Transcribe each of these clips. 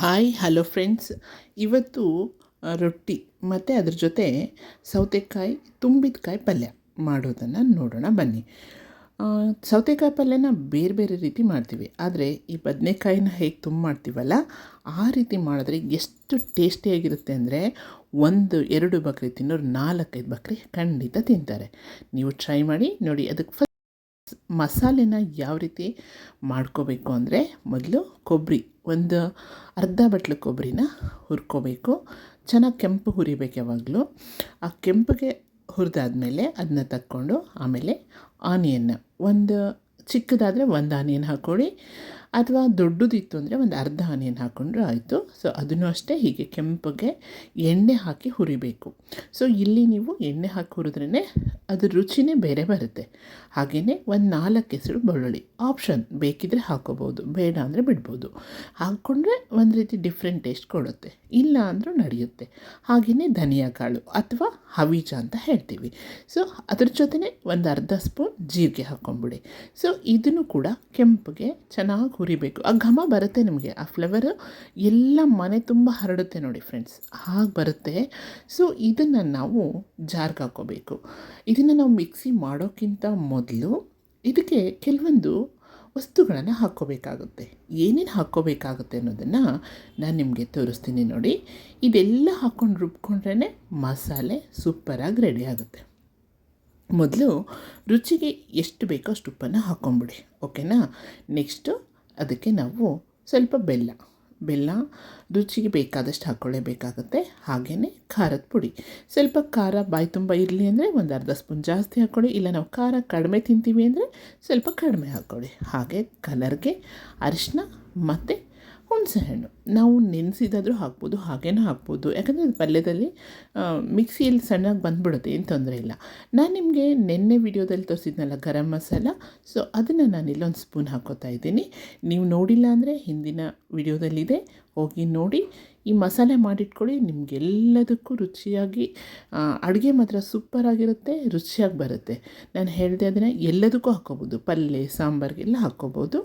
Hi hello friends ಇವತ್ತು ರೊಟ್ಟಿ ಮತ್ತು ಅದ್ರ ಜೊತೆ ಸೌತೆಕಾಯಿ, ತುಂಬಿದಕಾಯಿ ಪಲ್ಯ ಮಾಡೋದನ್ನು ನೋಡೋಣ, ಬನ್ನಿ. ಸೌತೆಕಾಯಿ ಪಲ್ಯನ ಬೇರೆ ಬೇರೆ ರೀತಿ ಮಾಡ್ತೀವಿ. ಆದರೆ ಈ ಬದನೆಕಾಯಿನ ಹೇಗೆ ತುಂಬ ಮಾಡ್ತೀವಲ್ಲ, ಆ ರೀತಿ ಮಾಡಿದ್ರೆ ಎಷ್ಟು ಟೇಸ್ಟಿಯಾಗಿರುತ್ತೆ ಅಂದರೆ ಒಂದು, ಎರಡು ಬಕ್ರಿ ತಿನ್ನೋರು ನಾಲ್ಕೈದು ಬಕ್ರಿ ಖಂಡಿತ ತಿಂತಾರೆ. ನೀವು ಟ್ರೈ ಮಾಡಿ, ನೋಡಿ ಅದಕ್ಕೆ ಫಸ್ಟ್ ಮಸಾಲೆನ ಯಾವ ರೀತಿ ಮಾಡ್ಕೋಬೇಕು ಅಂದರೆ ಮೊದಲು ಕೊಬ್ಬರಿ ಒಂದು ಅರ್ಧ ಬಟ್ಲು ಕೊಬ್ಬರಿನ ಹುರ್ಕೋಬೇಕು. ಚೆನ್ನಾಗಿ ಕೆಂಪು ಹುರಿಬೇಕು ಯಾವಾಗಲೂ. ಆ ಕೆಂಪಿಗೆ ಹುರಿದಾದ್ಮೇಲೆ ಅದನ್ನ ತಕ್ಕೊಂಡು ಆಮೇಲೆ ಆನಿಯನ್ನ ಒಂದು ಚಿಕ್ಕದಾದರೆ ಒಂದು ಆನಿಯನ್ ಹಾಕ್ಕೊಳ್ಳಿ. ಅಥವಾ ದೊಡ್ಡದಿತ್ತು ಅಂದರೆ ಒಂದು ಅರ್ಧ ಆನಿಯನ್ ಹಾಕ್ಕೊಂಡ್ರೆ ಆಯಿತು. ಸೊ ಅದನ್ನು ಅಷ್ಟೇ ಹೀಗೆ ಕೆಂಪಗೆ ಎಣ್ಣೆ ಹಾಕಿ ಹುರಿಬೇಕು. ಸೊ ಇಲ್ಲಿ ನೀವು ಎಣ್ಣೆ ಹಾಕಿ ಹುರಿದ್ರೇ ಅದ್ರ ರುಚಿನೇ ಬೇರೆ ಬರುತ್ತೆ. ಹಾಗೆಯೇ ಒಂದು ನಾಲ್ಕು ಹೆಸರು ಬೆಳ್ಳುಳ್ಳಿ. ಆಪ್ಷನ್ ಬೇಕಿದ್ರೆ ಹಾಕೋಬೋದು, ಬೇಡ ಅಂದರೆ ಬಿಡ್ಬೋದು. ಹಾಕ್ಕೊಂಡ್ರೆ ಒಂದು ರೀತಿ ಡಿಫ್ರೆಂಟ್ ಟೇಸ್ಟ್ ಕೊಡುತ್ತೆ. ಇಲ್ಲ ಅಂದರೂ ನಡೆಯುತ್ತೆ. ಹಾಗೆಯೇ ಧನಿಯಾ ಕಾಳು ಅಥವಾ ಹವೀಜ ಅಂತ ಹೇಳ್ತೀವಿ. ಸೊ ಅದ್ರ ಜೊತೆನೇ ಒಂದು ಅರ್ಧ ಸ್ಪೂನ್ ಜೀರಿಗೆ ಹಾಕ್ಕೊಂಬಿಡಿ ಸೊ ಇದನ್ನು ಕೂಡ ಕೆಂಪಗೆ ಚೆನ್ನಾಗಿ ಹುರಿಬೇಕು. ಆ ಘಮ ಬರುತ್ತೆ ನಿಮಗೆ. ಆ ಫ್ಲೇವರು ಎಲ್ಲ ಮನೆ ತುಂಬ ಹರಡುತ್ತೆ ನೋಡಿ ಫ್ರೆಂಡ್ಸ್ ಹಾಗೆ ಬರುತ್ತೆ. ಸೊ ಇದನ್ನು ನಾವು ಜಾರ್ಗೆ ಹಾಕ್ಕೋಬೇಕು ಇದನ್ನು ನಾವು ಮಿಕ್ಸಿ ಮಾಡೋಕ್ಕಿಂತ ಮೊದಲು ಇದಕ್ಕೆ ಕೆಲವೊಂದು ವಸ್ತುಗಳನ್ನು ಹಾಕ್ಕೋಬೇಕಾಗುತ್ತೆ. ಏನೇನು ಹಾಕ್ಕೋಬೇಕಾಗುತ್ತೆ ಅನ್ನೋದನ್ನು ನಾನು ನಿಮಗೆ ತೋರಿಸ್ತೀನಿ ನೋಡಿ. ಇದೆಲ್ಲ ಹಾಕ್ಕೊಂಡು ರುಬ್ಕೊಂಡ್ರೇ ಮಸಾಲೆ ಸೂಪರಾಗಿ ರೆಡಿ ಆಗುತ್ತೆ. ಮೊದಲು ರುಚಿಗೆ ಎಷ್ಟು ಬೇಕೋ ಅಷ್ಟು ಉಪ್ಪನ್ನು ಹಾಕ್ಕೊಂಬಿಡಿ ಓಕೆನಾ ನೆಕ್ಸ್ಟು ಅದಕ್ಕೆ ನಾವು ಸ್ವಲ್ಪ ಬೆಲ್ಲ ಬೆಲ್ಲ ರುಚಿಗೆ ಬೇಕಾದಷ್ಟು ಹಾಕ್ಕೊಳ್ಳೇಬೇಕಾಗತ್ತೆ ಹಾಗೆಯೇ ಖಾರದ ಪುಡಿ. ಸ್ವಲ್ಪ ಖಾರ ಬಾಯಿ ತುಂಬ ಇರಲಿ ಅಂದರೆ ಒಂದು ಅರ್ಧ ಸ್ಪೂನ್ ಜಾಸ್ತಿ ಹಾಕ್ಕೊಳ್ಳಿ ಇಲ್ಲ ನಾವು ಖಾರ ಕಡಿಮೆ ತಿಂತೀವಿ ಅಂದರೆ ಸ್ವಲ್ಪ ಕಡಿಮೆ ಹಾಕ್ಕೊಳ್ಳಿ ಹಾಗೆ ಕಲರ್ಗೆ ಅರಿಶಿನ ಮತ್ತು ಹುಣಸೆಹಣ್ಣು. ನಾವು ನೆನೆಸಿದಾದರೂ ಹಾಕ್ಬೋದು, ಹಾಗೇನೂ ಹಾಕ್ಬೋದು. ಯಾಕಂದರೆ ಪಲ್ಯದಲ್ಲಿ ಮಿಕ್ಸಿಯಲ್ಲಿ ಸಣ್ಣಗೆ ಬಂದುಬಿಡುತ್ತೆ, ಏನು ತೊಂದರೆ ಇಲ್ಲ. ನಾನು ನಿಮಗೆ ನಿನ್ನೆ ವಿಡಿಯೋದಲ್ಲಿ ತೋರಿಸಿದ್ನಲ್ಲ ಗರಂ ಮಸಾಲ. ಸೊ ಅದನ್ನು ನಾನು ಇಲ್ಲೊಂದು ಸ್ಪೂನ್ ಹಾಕೋತಾ ಇದ್ದೀನಿ. ನೀವು ನೋಡಿಲ್ಲ ಅಂದರೆ ಹಿಂದಿನ ವಿಡಿಯೋದಲ್ಲಿದೆ. ಹೋಗಿ ನೋಡಿ. ಈ ಮಸಾಲೆ ಮಾಡಿಟ್ಕೊಳ್ಳಿ, ನಿಮಗೆಲ್ಲದಕ್ಕೂ ರುಚಿಯಾಗಿ ಅಡುಗೆ ಮಾತ್ರ ಸೂಪರಾಗಿರುತ್ತೆ, ರುಚಿಯಾಗಿ ಬರುತ್ತೆ. ನಾನು ಹೇಳಿದೆ ಅದನ್ನು ಎಲ್ಲದಕ್ಕೂ ಹಾಕ್ಕೋಬೋದು ಪಲ್ಯ, ಸಾಂಬಾರಿಗೆಲ್ಲ ಹಾಕ್ಕೋಬೋದು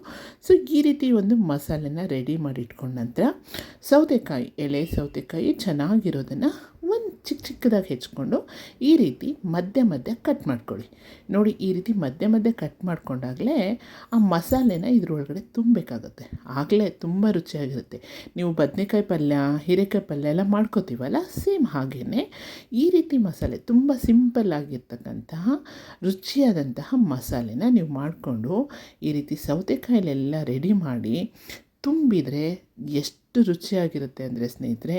ಸೊ ಈ ರೀತಿ ಒಂದು ಮಸಾಲೆನ ರೆಡಿ ಮಾಡಿ ಇಟ್ಕೊಂಡ ನಂತರ ಸೌತೆಕಾಯಿ ಎಳೆ ಸೌತೆಕಾಯಿ ಚೆನ್ನಾಗಿರೋದನ್ನು ಒಂದು ಚಿಕ್ಕ ಚಿಕ್ಕದಾಗಿ ಹೆಚ್ಕೊಂಡು ಈ ರೀತಿ ಮಧ್ಯ ಮಧ್ಯ ಕಟ್ ಮಾಡ್ಕೊಳ್ಳಿ. ನೋಡಿ, ಈ ರೀತಿ ಮಧ್ಯ ಮಧ್ಯ ಕಟ್ ಮಾಡ್ಕೊಂಡಾಗಲೇ ಆ ಮಸಾಲೆನ ಇದ್ರೊಳಗಡೆ ತುಂಬಬೇಕಾಗುತ್ತೆ. ಆಗಲೇ ತುಂಬ ರುಚಿಯಾಗಿರುತ್ತೆ. ನೀವು ಬದನೆಕಾಯಿ ಪಲ್ಯ, ಹೀರೆಕಾಯಿ ಪಲ್ಯ ಎಲ್ಲ ಮಾಡ್ಕೋತೀವಲ್ಲ, ಸೇಮ್ ಹಾಗೇ ಈ ರೀತಿ ಮಸಾಲೆ, ತುಂಬ ಸಿಂಪಲ್ ಆಗಿರ್ತಕ್ಕಂತಹ ರುಚಿಯಾದಂತಹ ಮಸಾಲೆನ ನೀವು ಮಾಡಿಕೊಂಡು ಈ ರೀತಿ ಸೌತೆಕಾಯಿಲೆಲ್ಲ ರೆಡಿ ಮಾಡಿ ತುಂಬಿದರೆ ಎಷ್ಟು ರುಚಿಯಾಗಿರುತ್ತೆ ಅಂದರೆ ಸ್ನೇಹಿತರೆ,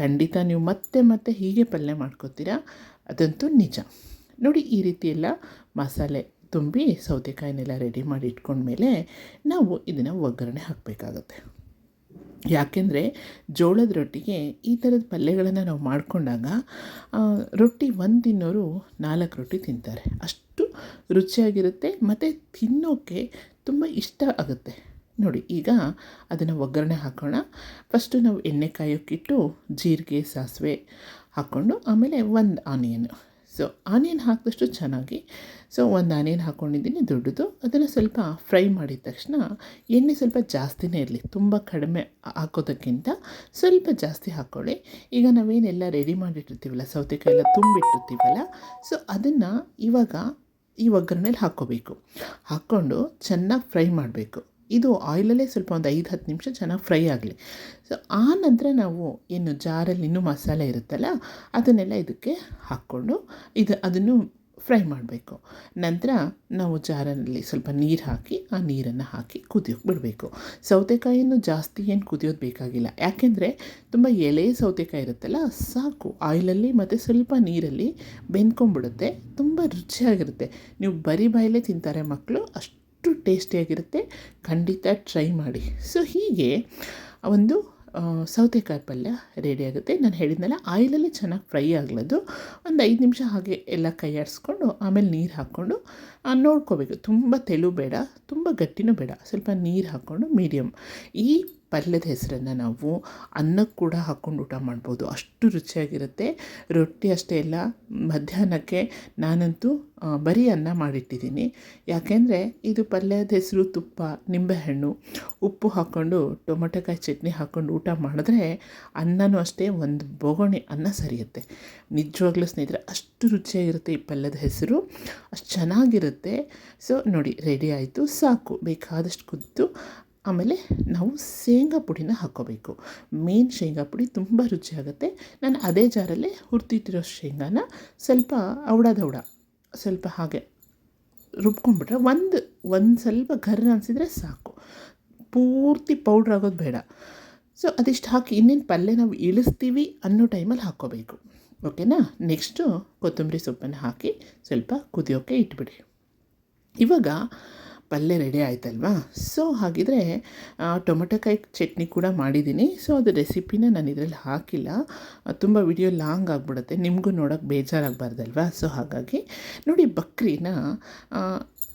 ಖಂಡಿತ ನೀವು ಮತ್ತೆ ಮತ್ತೆ ಹೀಗೆ ಪಲ್ಯ ಮಾಡ್ಕೋತೀರಾ? ಅದಂತೂ ನಿಜ. ನೋಡಿ ಈ ರೀತಿ ಎಲ್ಲ ಮಸಾಲೆ ತುಂಬಿ ಸೌತೆಕಾಯಿನೆಲ್ಲ ರೆಡಿ ಮಾಡಿ ಇಟ್ಕೊಂಡ್ಮೇಲೆ ನಾವು ಇದನ್ನು ಒಗ್ಗರಣೆ ಹಾಕಬೇಕಾಗತ್ತೆ. ಯಾಕೆಂದರೆ ಜೋಳದ ರೊಟ್ಟಿಗೆ ಈ ಥರದ ಪಲ್ಯಗಳನ್ನು ನಾವು ಮಾಡಿಕೊಂಡಾಗ ರೊಟ್ಟಿ ಒಂದು ತಿನ್ನೋರು ನಾಲ್ಕು ರೊಟ್ಟಿ ತಿಂತಾರೆ. ಅಷ್ಟು ರುಚಿಯಾಗಿರುತ್ತೆ, ಮತ್ತು ತಿನ್ನೋಕ್ಕೆ ತುಂಬ ಇಷ್ಟ ಆಗುತ್ತೆ. ನೋಡಿ, ಈಗ ಅದನ್ನು ಒಗ್ಗರಣೆ ಹಾಕೋಣ. ಫಸ್ಟು ನಾವು ಎಣ್ಣೆ ಕಾಯೋಕ್ಕಿಟ್ಟು ಜೀರಿಗೆ, ಸಾಸಿವೆ ಹಾಕ್ಕೊಂಡು ಆಮೇಲೆ ಒಂದು ಆನಿಯನ್. ಸೊ ಆನಿಯನ್ ಹಾಕಿದಷ್ಟು ಚೆನ್ನಾಗಿ. ಸೊ ಒಂದು ಆನಿಯನ್ ಹಾಕ್ಕೊಂಡಿದ್ದೀನಿ ದೊಡ್ಡದು. ಅದನ್ನು ಸ್ವಲ್ಪ ಫ್ರೈ ಮಾಡಿದ ತಕ್ಷಣ ಎಣ್ಣೆ ಸ್ವಲ್ಪ ಜಾಸ್ತಿನೇ ಇರಲಿ, ತುಂಬ ಕಡಿಮೆ ಹಾಕೋದಕ್ಕಿಂತ ಸ್ವಲ್ಪ ಜಾಸ್ತಿ ಹಾಕ್ಕೊಳ್ಳಿ ಈಗ ನಾವೇನೆಲ್ಲ ರೆಡಿ ಮಾಡಿಟ್ಟಿರ್ತೀವಲ್ಲ, ಸೌತೆಕಾಯಿ ಎಲ್ಲ ತುಂಬಿಟ್ಟಿರ್ತೀವಲ್ಲ ಸೊ ಅದನ್ನು ಇವಾಗ ಈ ಒಗ್ಗರಣೆಲಿ ಹಾಕ್ಕೋಬೇಕು ಹಾಕ್ಕೊಂಡು ಚೆನ್ನಾಗಿ ಫ್ರೈ ಮಾಡಬೇಕು. ಇದು ಆಯಿಲಲ್ಲೇ ಸ್ವಲ್ಪ ಒಂದು ಐದು, ಹತ್ತು ನಿಮಿಷ ಚೆನ್ನಾಗಿ ಫ್ರೈ ಆಗಲಿ. ಸೊ ಆ ನಂತರ ನಾವು ಏನು ಜಾರಲ್ಲಿ ಇನ್ನೂ ಮಸಾಲೆ ಇರುತ್ತಲ್ಲ, ಅದನ್ನೆಲ್ಲ ಇದಕ್ಕೆ ಹಾಕ್ಕೊಂಡು ಇದು ಅದನ್ನು ಫ್ರೈ ಮಾಡಬೇಕು. ನಂತರ ನಾವು ಜಾರಲ್ಲಿ ಸ್ವಲ್ಪ ನೀರು ಹಾಕಿ, ಆ ನೀರನ್ನು ಹಾಕಿ ಕುದಿಯೋಕೆ ಬಿಡಬೇಕು. ಸೌತೆಕಾಯಿಯನ್ನು ಜಾಸ್ತಿ ಏನು ಕುದಿಯೋದು ಬೇಕಾಗಿಲ್ಲ. ಯಾಕೆಂದರೆ ತುಂಬ ಎಳೆ ಸೌತೆಕಾಯಿ ಇರುತ್ತಲ್ಲ, ಸಾಕು. ಆಯಿಲಲ್ಲಿ ಮತ್ತು ಸ್ವಲ್ಪ ನೀರಲ್ಲಿ ಬೆಂದ್ಕೊಂಡ್ಬಿಡುತ್ತೆ, ತುಂಬ ರುಚಿಯಾಗಿರುತ್ತೆ. ನೀವು ಬರೀ ಬಾಯಲ್ಲೇ ತಿಂತಾರೆ ಮಕ್ಕಳು ಅಷ್ಟು ಟೇಸ್ಟಿಯಾಗಿರುತ್ತೆ. ಖಂಡಿತ ಟ್ರೈ ಮಾಡಿ. ಸೊ ಹೀಗೆ ಒಂದು ಸೌತೆಕಾಯಿ ಪಲ್ಯ ರೆಡಿ ಆಗುತ್ತೆ. ನಾನು ಹೇಳಿದ್ನಲ್ಲ, ಆಯಿಲಲ್ಲಿ ಚೆನ್ನಾಗಿ ಫ್ರೈ ಆಗ್ಲದು. ಒಂದು ಐದು ನಿಮಿಷ ಹಾಗೆ ಎಲ್ಲ ಕೈಯಾಡಿಸ್ಕೊಂಡು ಆಮೇಲೆ ನೀರು ಹಾಕ್ಕೊಂಡು ನೋಡ್ಕೋಬೇಕು. ತುಂಬ ತೆಳು ಬೇಡ, ತುಂಬ ಗಟ್ಟಿನೂ ಬೇಡ. ಸ್ವಲ್ಪ ನೀರು ಹಾಕ್ಕೊಂಡು ಮೀಡಿಯಮ್ ಈ ಪಲ್ಯದ ಹೆಸರನ್ನು ನಾವು ಅನ್ನಕ್ಕೆ ಕೂಡ ಹಾಕ್ಕೊಂಡು ಊಟ ಮಾಡ್ಬೋದು. ಅಷ್ಟು ರುಚಿಯಾಗಿರುತ್ತೆ. ರೊಟ್ಟಿ ಅಷ್ಟೇ ಇಲ್ಲ ಮಧ್ಯಾಹ್ನಕ್ಕೆ ನಾನಂತೂ ಬರೀ ಅನ್ನ ಮಾಡಿಟ್ಟಿದ್ದೀನಿ. ಯಾಕೆಂದರೆ ಇದು ಪಲ್ಯದ ಹೆಸರು ತುಪ್ಪ, ನಿಂಬೆಹಣ್ಣು, ಉಪ್ಪು ಹಾಕ್ಕೊಂಡು, ಟೊಮೆಟೊಕಾಯಿ ಚಟ್ನಿ ಹಾಕ್ಕೊಂಡು ಊಟ ಮಾಡಿದ್ರೆ ಅನ್ನನೂ ಅಷ್ಟೇ ಒಂದು ಬೋಗಣಿ ಅನ್ನ ಸರಿಯುತ್ತೆ. ನಿಜವಾಗ್ಲೂ ಸ್ನೇಹಿತರೆ, ಅಷ್ಟು ರುಚಿಯಾಗಿರುತ್ತೆ ಈ ಪಲ್ಯದ ಹೆಸರು. ಅಷ್ಟು ಚೆನ್ನಾಗಿರುತ್ತೆ. ಸೊ, ನೋಡಿ ರೆಡಿ ಆಯಿತು. ಸಾಕು. ಬೇಕಾದಷ್ಟು ಕುದ್ದು ಆಮೇಲೆ ನಾವು ಶೇಂಗಾ ಪುಡಿನ ಹಾಕ್ಕೋಬೇಕು ಮೇನ್ ಶೇಂಗಾ ಪುಡಿ ತುಂಬ ರುಚಿಯಾಗುತ್ತೆ. ನಾನು ಅದೇ ಜಾರಲ್ಲೇ ಹುರ್ತಿಟ್ಟಿರೋ ಶೇಂಗಾನ ಸ್ವಲ್ಪ ಔಡದೌಡ ಸ್ವಲ್ಪ ಹಾಗೆ ರುಬ್ಕೊಂಡ್ಬಿಟ್ರೆ ಒಂದು ಒಂದು ಸ್ವಲ್ಪ ಗರ್ರ ಅನಿಸಿದ್ರೆ ಸಾಕು. ಪೂರ್ತಿ ಪೌಡ್ರ್ ಆಗೋದು ಬೇಡ. ಸೊ ಅದಿಷ್ಟು ಹಾಕಿ ಇನ್ನೇನು ಪಲ್ಯ ನಾವು ಇಳಿಸ್ತೀವಿ ಅನ್ನೋ ಟೈಮಲ್ಲಿ ಹಾಕ್ಕೋಬೇಕು ಓಕೆನಾ? ನೆಕ್ಸ್ಟು ಕೊತ್ತಂಬರಿ ಸೊಪ್ಪನ್ನು ಹಾಕಿ ಸ್ವಲ್ಪ ಕುದಿಯೋಕ್ಕೆ ಇಟ್ಬಿಡಿ. ಇವಾಗ ಪಲ್ಯ ರೆಡಿ ಆಯ್ತಲ್ವಾ? ಸೊ ಹಾಗಿದ್ರೆ ಟೊಮೆಟೊಕಾಯಿ ಚಟ್ನಿ ಕೂಡ ಮಾಡಿದ್ದೀನಿ ಸೊ ಅದು ರೆಸಿಪಿನ ನಾನು ಇದರಲ್ಲಿ ಹಾಕಿಲ್ಲ. ತುಂಬ ವಿಡಿಯೋ ಲಾಂಗ್ ಆಗಿಬಿಡುತ್ತೆ. ನಿಮಗೂ ನೋಡೋಕ್ಕೆ ಬೇಜಾರಾಗಬಾರ್ದಲ್ವಾ? ಸೊ ಹಾಗಾಗಿ ನೋಡಿ ಬಕ್ರಿನ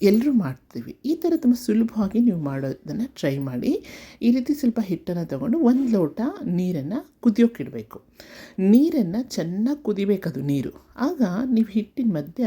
ಎಲ್ಲರೂ ಮಾಡ್ತೀವಿ. ಈ ಥರ ತುಂಬ ಸುಲಭವಾಗಿ ನೀವು ಮಾಡೋದನ್ನು ಟ್ರೈ ಮಾಡಿ. ಈ ರೀತಿ ಸ್ವಲ್ಪ ಹಿಟ್ಟನ್ನು ತಗೊಂಡು ಒಂದು ಲೋಟ ನೀರನ್ನು ಕುದಿಯೋಕ್ಕಿಡಬೇಕು ನೀರನ್ನು ಚೆನ್ನಾಗಿ ಕುದಿಬೇಕದು ನೀರು. ಆಗ ನೀವು ಹಿಟ್ಟಿನ ಮಧ್ಯ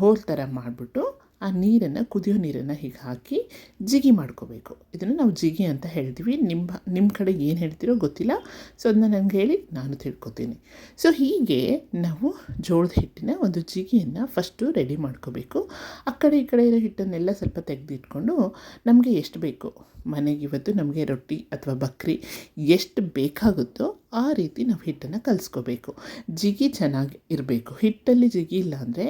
ಹೋಲ್ ಥರ ಮಾಡಿಬಿಟ್ಟು ಆ ನೀರನ್ನು, ಕುದಿಯೋ ನೀರನ್ನು ಹೀಗೆ ಹಾಕಿ ಜಿಗಿ ಮಾಡ್ಕೋಬೇಕು. ಇದನ್ನು ನಾವು ಜಿಗಿ ಅಂತ ಹೇಳ್ತೀವಿ. ನಿಮ್ಮ ನಿಮ್ಮ ಕಡೆ ಏನು ಹೇಳ್ತೀರೋ ಗೊತ್ತಿಲ್ಲ. ಸೊ ಅದನ್ನ ನನಗೆ ಹೇಳಿ ನಾನು ತಿಳ್ಕೊತೀನಿ. ಸೊ ಹೀಗೆ ನಾವು ಜೋಳದ ಹಿಟ್ಟಿನ ಒಂದು ಜಿಗಿಯನ್ನು ಫಸ್ಟು ರೆಡಿ ಮಾಡ್ಕೋಬೇಕು. ಆ ಕಡೆ ಈ ಕಡೆ ಇರೋ ಹಿಟ್ಟನ್ನೆಲ್ಲ ಸ್ವಲ್ಪ ತೆಗೆದಿಟ್ಕೊಂಡು ನಮಗೆ ಎಷ್ಟು ಬೇಕು? ಮನೆಗೆ ಇವತ್ತು ನಮಗೆ ರೊಟ್ಟಿ ಅಥವಾ ಬಕ್ರಿ ಎಷ್ಟು ಬೇಕಾಗುತ್ತೋ ಆ ರೀತಿ ನಾವು ಹಿಟ್ಟನ್ನು ಕಲಿಸ್ಕೋಬೇಕು. ಜಿಗಿ ಚೆನ್ನಾಗಿ ಇರಬೇಕು. ಹಿಟ್ಟಲ್ಲಿ ಜಿಗಿ ಇಲ್ಲ ಅಂದರೆ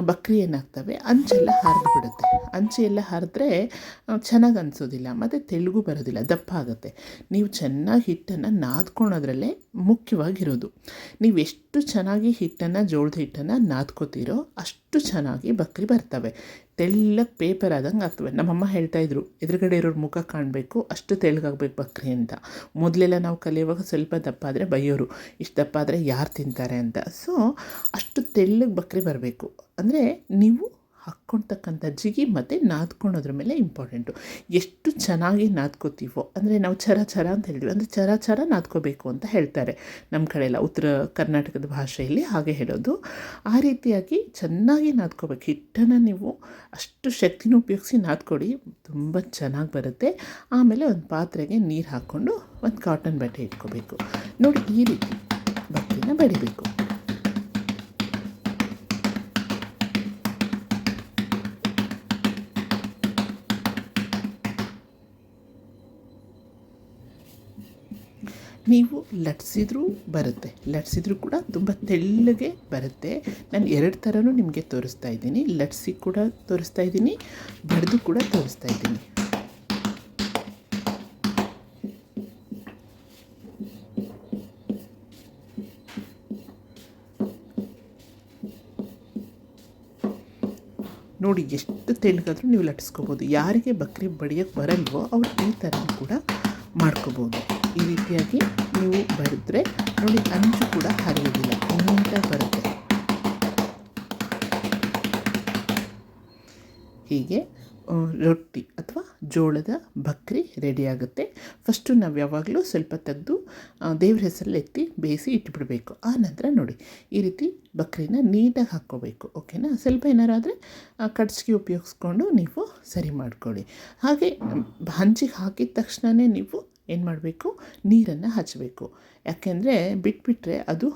ಬಕ್ರಿ ಏನಾಗ್ತವೆ? ಅಂಚೆಲ್ಲ ಹರಿದು ಬಿಡುತ್ತೆ. ಅಂಚೆ ಎಲ್ಲ ಹರಿದ್ರೆ ಚೆನ್ನಾಗಿ ಅನಿಸೋದಿಲ್ಲ. ಮತ್ತು ತೆಳುಗು ಬರೋದಿಲ್ಲ. ದಪ್ಪ ಆಗುತ್ತೆ. ನೀವು ಚೆನ್ನಾಗಿ ಹಿಟ್ಟನ್ನು ನಾದ್ಕೊಳೋದ್ರಲ್ಲೇ ಮುಖ್ಯವಾಗಿರೋದು. ನೀವು ಎಷ್ಟು ಚೆನ್ನಾಗಿ ಹಿಟ್ಟನ್ನು, ಜೋಳದ ಹಿಟ್ಟನ್ನು ನಾದ್ಕೋತೀರೋ ಅಷ್ಟು ಚೆನ್ನಾಗಿ ಬಕ್ರಿ ಬರ್ತವೆ. ತೆಳ್ಳಗೆ ಪೇಪರ್ ಆದಂಗೆ ಆಗ್ತವೆ. ನಮ್ಮಮ್ಮ ಹೇಳ್ತಾಯಿದ್ರು ಎದುರುಗಡೆ ಇರೋರ ಮುಖ ಕಾಣಬೇಕು, ಅಷ್ಟು ತೆಳ್ಳಗಾಗ್ಬೇಕು ಬಕ್ರಿ ಅಂತ. ಮೊದಲೆಲ್ಲ ನಾವು ಕಲಿಯುವಾಗ ಸ್ವಲ್ಪ ದಪ್ಪ ಆದರೆ ಬೈಯೋರು, ಇಷ್ಟು ದಪ್ಪ ಆದರೆ ಯಾರು ತಿಂತಾರೆ ಅಂತ. ಸೊ ಅಷ್ಟು ತೆಳ್ಳಗೆ ಬಕ್ರಿ ಬರಬೇಕು. ಅಂದರೆ ನೀವು ಹಾಕ್ಕೊಳ್ತಕ್ಕಂಥ ಜಿಗಿ ಮತ್ತು ನಾದ್ಕೊಳ್ಳೋದ್ರ ಮೇಲೆ ಇಂಪಾರ್ಟೆಂಟು ಎಷ್ಟು ಚೆನ್ನಾಗಿ ನಾದ್ಕೋತೀವೋ, ಅಂದರೆ ನಾವು ಚರ ಚರ ಅಂತ ಹೇಳಿದ್ವಿ, ಅಂದರೆ ಚರ ಚರ ನಾದ್ಕೋಬೇಕು ಅಂತ ಹೇಳ್ತಾರೆ ನಮ್ಮ ಕಡೆ ಎಲ್ಲ ಉತ್ತರ ಕರ್ನಾಟಕದ ಭಾಷೆಯಲ್ಲಿ ಹಾಗೆ ಹೇಳೋದು. ಆ ರೀತಿಯಾಗಿ ಚೆನ್ನಾಗಿ ನಾದ್ಕೋಬೇಕು. ಹಿಟ್ಟನ್ನು ನೀವು ಅಷ್ಟು ಶಕ್ತಿನೂ ಉಪಯೋಗಿಸಿ ನಾದ್ಕೊಡಿ ತುಂಬ ಚೆನ್ನಾಗಿ ಬರುತ್ತೆ. ಆಮೇಲೆ ಒಂದು ಪಾತ್ರೆಗೆ ನೀರು ಹಾಕ್ಕೊಂಡು ಒಂದು ಕಾಟನ್ ಬಟ್ಟೆ ಇಟ್ಕೋಬೇಕು. ನೋಡಿ ಈ ರೀತಿ ಬಟ್ಟೆನ ಬಡಿಬೇಕು. ನೀವು ಲಟ್ಸಿದ್ರೂ ಬರುತ್ತೆ. ಲಟ್ಸಿದ್ರೂ ಕೂಡ ತುಂಬ ತೆಳ್ಳಗೆ ಬರುತ್ತೆ. ನಾನು ಎರಡು ಥರನೂ ನಿಮಗೆ ತೋರಿಸ್ತಾ ಇದ್ದೀನಿ. ಲಟ್ಸಿ ಕೂಡ ತೋರಿಸ್ತಾ ಇದ್ದೀನಿ. ಬಡ್ದು ಕೂಡ ತೋರಿಸ್ತಾ ಇದ್ದೀನಿ. ನೋಡಿ, ಎಷ್ಟು ತೆಳ್ಳಗಾದರೂ ನೀವು ಲಟ್ಸ್ಕೋಬೋದು. ಯಾರಿಗೆ ಬಕ್ರಿ ಬಡಿಯೋಕ್ಕೆ ಬರಲ್ವೋ ಅವ್ರು ಈ ಥರ ಕೂಡ ಮಾಡ್ಕೋಬೋದು. ಈ ರೀತಿಯಾಗಿ ನೀವು ಬರೆದ್ರೆ ನೋಡಿ, ಅಂಚು ಕೂಡ ಹರಿಯೋದಿಲ್ಲ ನೀಟಾಗಿ ಬರುತ್ತೆ. ಹೀಗೆ ರೊಟ್ಟಿ ಅಥವಾ ಜೋಳದ ಬಕ್ರಿ ರೆಡಿಯಾಗುತ್ತೆ ಫಸ್ಟು ನಾವು ಯಾವಾಗಲೂ ಸ್ವಲ್ಪ ತೆಗೆದು ದೇವ್ರ ಹೆಸರಲ್ಲಿ ಎತ್ತಿ ಬೇಯಿಸಿ ಇಟ್ಬಿಡಬೇಕು. ಆ ನಂತರ ನೋಡಿ, ಈ ರೀತಿ ಬಕ್ರಿನ ನೀಟಾಗಿ ಹಾಕ್ಕೋಬೇಕು ಓಕೆನಾ ಸ್ವಲ್ಪ ಏನಾರಾದರೆ ಕಡ್ಚಿಗೆ ಉಪಯೋಗಿಸ್ಕೊಂಡು ನೀವು ಸರಿ ಮಾಡ್ಕೊಳ್ಳಿ. ಹಾಗೆ, ಹಂಚಿಗೆ ಹಾಕಿದ ತಕ್ಷಣವೇ ನೀವು ಏನು ಮಾಡಬೇಕು? ನೀರನ್ನು ಹಚ್ಚಬೇಕು ಯಾಕೆಂದರೆ ಬಿಟ್ಬಿಟ್ರೆ ಅದು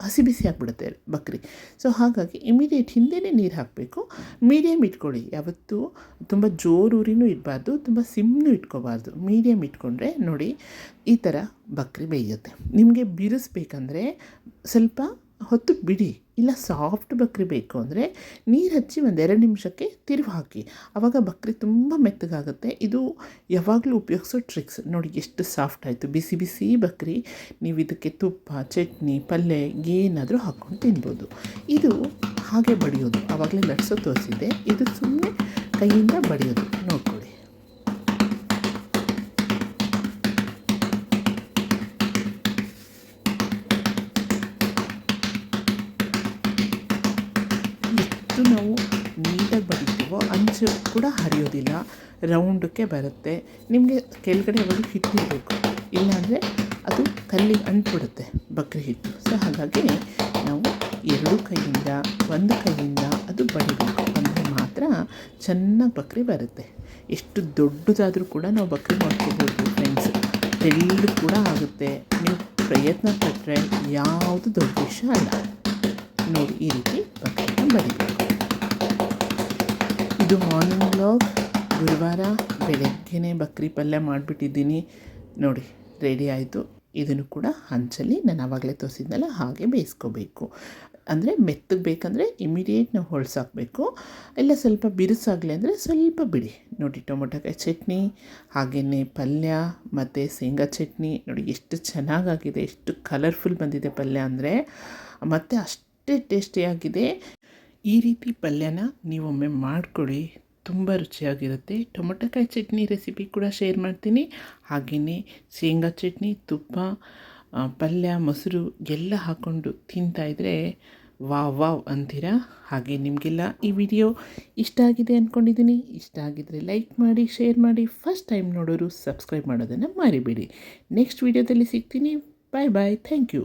ಹಸಿ ಬಿಸಿ ಆಗಿಬಿಡುತ್ತೆ ಬಕ್ರಿ. ಸೊ ಹಾಗಾಗಿ ಇಮಿಡಿಯೇಟ್ ಹಿಂದೆಯೇ ನೀರು ಹಾಕಬೇಕು. ಮೀಡಿಯಮ್ ಇಟ್ಕೊಳ್ಳಿ. ಯಾವತ್ತೂ ತುಂಬ ಜೋರೂರಿನೂ ಇಡಬಾರ್ದು, ತುಂಬ ಸಿಮ್ನೂ ಇಟ್ಕೋಬಾರ್ದು. ಮೀಡಿಯಮ್ ಇಟ್ಕೊಂಡ್ರೆ ನೋಡಿ ಈ ಥರ ಬಕ್ರಿ ಬೇಯುತ್ತೆ. ನಿಮಗೆ ಬಿರಿಸ್ಬೇಕಂದ್ರೆ ಸ್ವಲ್ಪ ಹೊತ್ತು ಬಿಡಿ. ಇಲ್ಲ ಸಾಫ್ಟ್ ಬಕ್ರಿ ಬೇಕು ಅಂದರೆ ನೀರು ಹಚ್ಚಿ ಒಂದೆರಡು ನಿಮಿಷಕ್ಕೆ ತಿರುವು ಹಾಕಿ. ಆವಾಗ ಬಕ್ರಿ ತುಂಬ ಮೆತ್ತಗಾಗುತ್ತೆ. ಇದು ಯಾವಾಗಲೂ ಉಪಯೋಗಿಸೋ ಟ್ರಿಕ್ಸ್ ನೋಡಿ, ಎಷ್ಟು ಸಾಫ್ಟ್ ಆಯಿತು. ಬಿಸಿ ಬಿಸಿ ಬಕ್ರಿ. ನೀವು ಇದಕ್ಕೆ ತುಪ್ಪ, ಚಟ್ನಿ ಪಲ್ಯ ಏನಾದರೂ ಹಾಕ್ಕೊಂಡು ತಿನ್ಬೋದು. ಇದು ಹಾಗೆ ಬಡಿಯೋದು. ಆವಾಗಲೇ ಲಟ್ಸೋ ತೋರಿಸಿದೆ. ಇದು ಸುಮ್ಮನೆ ಕೈಯಿಂದ ಬಡಿಯೋದು. ನೋಡ್ಕೊಳ್ಳಿ ಕೂಡ ಹರಿಯೋದಿಲ್ಲ. ರೌಂಡಕ್ಕೆ ಬರುತ್ತೆ. ನಿಮಗೆ ಕೆಳಗಡೆ ಯಾವಾಗಲೂ ಹಿಟ್ಟಿರಬೇಕು ಇಲ್ಲಾಂದರೆ ಅದು ಕಲ್ಲಿಗೆ ಅಂಟ್ಬಿಡುತ್ತೆ ಬಕ್ರಿ ಹಿಟ್ಟು ಸೊ ಹಾಗಾಗಿ ನಾವು ಎರಡು ಕೈಯಿಂದ, ಒಂದು ಕೈಯಿಂದ ಅದು ಬಡಿಬೇಕು. ಅಂದರೆ ಮಾತ್ರ ಚೆನ್ನಾಗಿ ಬಕ್ರಿ ಬರುತ್ತೆ. ಎಷ್ಟು ದೊಡ್ಡದಾದರೂ ಕೂಡ ನಾವು ಬಕ್ರಿ ಮಾಡ್ಕೋಬೋದು ಫ್ರೆಂಡ್ಸ್ ತೆಳ್ಳು ಕೂಡ ಆಗುತ್ತೆ. ನೀವು ಪ್ರಯತ್ನ ಪಟ್ಟರೆ ಯಾವುದು ದೊಡ್ಡ ವಿಷಯ ಅಲ್ಲ. ನೋಡಿ, ಈ ರೀತಿ ಬಕ್ರಿನ ಬಡಿಬೇಕು. ಇದು ಮಾರ್ನಿಂಗ್ ಬ್ಲಾಗ್ ಗುರುವಾರ ಬೆಳಗ್ಗೆನೇ ಬಕ್ರಿ ಪಲ್ಯ ಮಾಡಿಬಿಟ್ಟಿದ್ದೀನಿ. ನೋಡಿ ರೆಡಿ ಆಯಿತು. ಇದನ್ನು ಕೂಡ ಹಂಚಲ್ಲಿ ನಾನು ಆವಾಗಲೇ ತೋರಿಸಿದ್ನಲ್ಲ, ಹಾಗೆ ಬೇಯಿಸ್ಕೋಬೇಕು. ಅಂದರೆ ಮೆತ್ತಗೆ ಬೇಕಂದರೆ ಇಮಿಡಿಯೇಟ್ ನಾವು ಹೊಳ್ಸಾಕಬೇಕು. ಇಲ್ಲ ಸ್ವಲ್ಪ ಬಿರುಸಾಗಲಿ ಅಂದರೆ ಸ್ವಲ್ಪ ಬಿಡಿ. ನೋಡಿ, ಟೊಮೊಟೊಕಾಯಿ ಚಟ್ನಿ ಹಾಗೆಯೇ ಪಲ್ಯ, ಮತ್ತು ಶೇಂಗಾ ಚಟ್ನಿ. ನೋಡಿ, ಎಷ್ಟು ಚೆನ್ನಾಗಾಗಿದೆ, ಎಷ್ಟು ಕಲರ್ಫುಲ್ ಬಂದಿದೆ ಪಲ್ಯ ಅಂದರೆ. ಮತ್ತು ಅಷ್ಟೇ ಟೇಸ್ಟಿಯಾಗಿದೆ ಈ ರೀತಿ ಪಲ್ಯನ ನೀವೊಮ್ಮೆ ಮಾಡಿಕೊಡಿ. ತುಂಬ ರುಚಿಯಾಗಿರುತ್ತೆ. ಟೊಮೊಟೊಕಾಯಿ ಚಟ್ನಿ ರೆಸಿಪಿ ಕೂಡ ಶೇರ್ ಮಾಡ್ತೀನಿ. ಹಾಗೆಯೇ ಶೇಂಗಾ ಚಟ್ನಿ, ತುಪ್ಪ ಪಲ್ಯ, ಮೊಸರು ಎಲ್ಲ ಹಾಕ್ಕೊಂಡು ತಿಂತಾಯಿದ್ರೆ ವಾವ್ ವಾವ್ ಅಂತೀರಾ? ಹಾಗೆ ನಿಮಗೆಲ್ಲ ಈ ವಿಡಿಯೋ ಇಷ್ಟ ಆಗಿದೆ ಅಂದ್ಕೊಂಡಿದ್ದೀನಿ ಇಷ್ಟ ಆಗಿದ್ದರೆ ಲೈಕ್ ಮಾಡಿ, ಶೇರ್ ಮಾಡಿ. ಫಸ್ಟ್ ಟೈಮ್ ನೋಡೋರು ಸಬ್ಸ್ಕ್ರೈಬ್ ಮಾಡೋದನ್ನು ಮರಿಬೇಡಿ. ನೆಕ್ಸ್ಟ್ ವಿಡಿಯೋದಲ್ಲಿ ಸಿಗ್ತೀನಿ. Bye bye. Thank you.